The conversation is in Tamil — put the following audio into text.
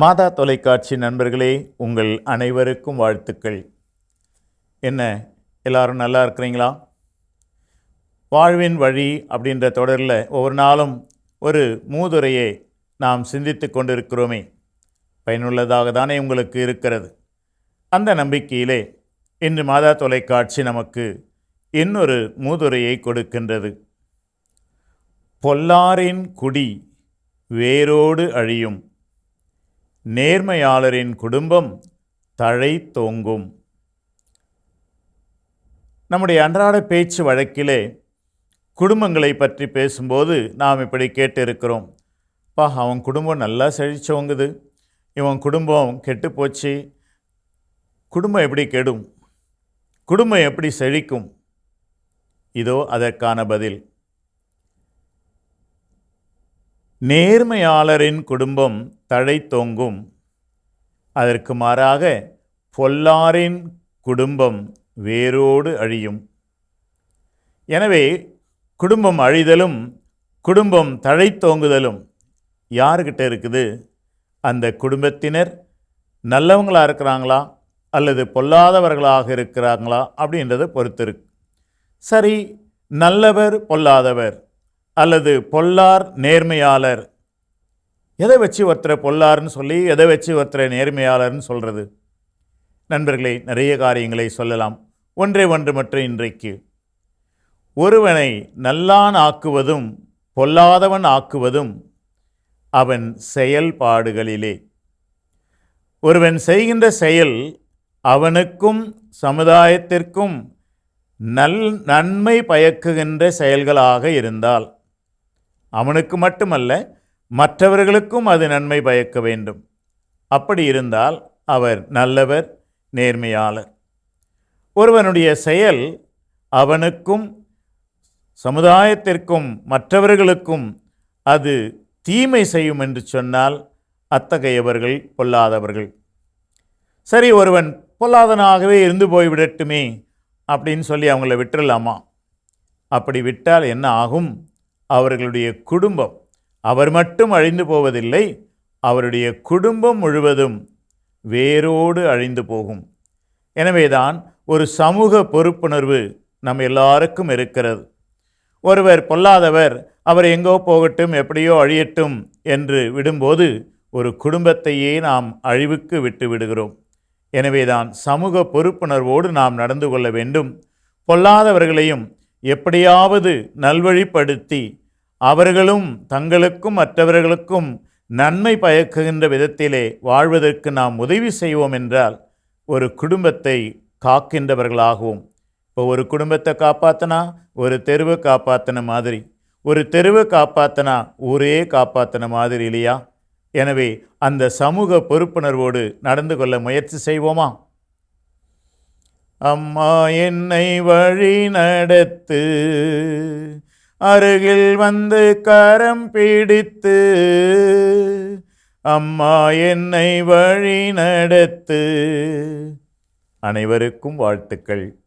மாதா தொலைக்காட்சி நண்பர்களே உங்கள் அனைவருக்கும் வாழ்த்துக்கள். என்ன எல்லாரும் நல்லா இருக்கிறீங்களா? வாழ்வின் வழி அப்படின்ற தொடரில் ஒவ்வொரு நாளும் ஒரு மூதுரையை நாம் சிந்தித்து கொண்டிருக்கிறோமே. பயனுள்ளதாக தானே உங்களுக்கு இருக்கிறது. அந்த நம்பிக்கையிலே இன்று மாதா தொலைக்காட்சி நமக்கு இன்னொரு மூதுரையை கொடுக்கின்றது. பொல்லாரின் குடி வேரோடு அழியும். நேர்மையாளரின் குடும்பம் தழை தோங்கும். நம்முடைய அன்றாட பேச்சு வழக்கிலே குடும்பங்களை பற்றி பேசும்போது நாம் இப்படி கேட்டிருக்கிறோம். பா அவன் குடும்பம் நல்லா செழிச்சோங்குது இவன் குடும்பம் கெட்டு போச்சு. குடும்பம் எப்படி கெடும்? குடும்பம் எப்படி செழிக்கும்? இதோ அதற்கான பதில். நேர்மையாளரின் குடும்பம் தழைத்தோங்கும் அதற்கு மாறாக பொல்லாரின் குடும்பம் வேரோடு அழியும். எனவே குடும்பம் அழிதலும் குடும்பம் தழைத்தோங்குதலும் யாருக்கிட்ட இருக்குது? அந்த குடும்பத்தினர் நல்லவங்களாக இருக்கிறாங்களா? அல்லது பொல்லாதவர்களாக இருக்கிறாங்களா? அப்படின்றத பொறுத்து சரி நல்லவர் பொல்லாதவர் அல்லது பொல்லார் நேர்மையாளர் எதை வச்சு ஒருத்தரை பொல்லார்னு சொல்லி எதை வச்சு ஒருத்தரை நேர்மையாளர்னு சொல்கிறது நண்பர்களே நிறைய காரியங்களை சொல்லலாம். ஒன்றே ஒன்று மற்றும் இன்றைக்கு. ஒருவனை நல்லான் ஆக்குவதும் பொல்லாதவன் ஆக்குவதும் அவன் செயல்பாடுகளிலே. ஒருவன் செய்கின்ற செயல் அவனுக்கும் சமுதாயத்திற்கும் நல் நன்மை பயக்குகின்ற செயல்களாக இருந்தால் அவனுக்கு மட்டுமல்ல மற்றவர்களுக்கும் அது நன்மை பயக்க வேண்டும். அப்படி இருந்தால் அவர் நல்லவர் நேர்மையாளர். ஒருவனுடைய செயல் அவனுக்கும் சமுதாயத்திற்கும் மற்றவர்களுக்கும் அது தீமை செய்யும் என்று சொன்னால் அத்தகையவர்கள் பொல்லாதவர்கள். சரி ஒருவன் பொல்லாதனாகவே இருந்து போய்விடட்டுமே அப்படின்னு சொல்லி அவங்கள விட்டுடலாமா அப்படி விட்டால் என்ன ஆகும்? அவர்களுடைய குடும்பம் அவர் மட்டும் அழிந்து போவதில்லை அவருடைய குடும்பம் முழுவதும் வேரோடு அழிந்து போகும். எனவேதான் ஒரு சமூக பொறுப்புணர்வு நம் எல்லாருக்கும் இருக்கிறது. ஒருவர் பொல்லாதவர் அவர் எங்கோ போகட்டும் எப்படியோ அழியட்டும் என்று விடும்போது ஒரு குடும்பத்தையே நாம் அழிவுக்கு விட்டு விடுகிறோம். எனவேதான் சமூக பொறுப்புணர்வோடு நாம் நடந்து கொள்ள வேண்டும். பொல்லாதவர்களையும் எப்படியாவது நல்வழிப்படுத்தி அவர்களும் தங்களுக்கும் மற்றவர்களுக்கும் நன்மை பயக்குகின்ற விதத்திலே வாழ்வதற்கு நாம் உதவி செய்வோம் என்றால் ஒரு குடும்பத்தை காக்கின்றவர்களாகவும். இப்போ ஒரு குடும்பத்தை காப்பாற்றினா ஒரு தெருவை காப்பாற்றின மாதிரி ஒரு தெருவை காப்பாற்றினா ஊரே காப்பாற்றின மாதிரி இல்லையா? எனவே அந்த சமூக பொறுப்புணர்வோடு நடந்து கொள்ள முயற்சி செய்வோமா? அம்மா என்னை வழி நடத்து அருகில் வந்து கரம் பிடித்து அம்மா என்னை வழி நடத்து. அனைவருக்கும் வாழ்த்துக்கள்.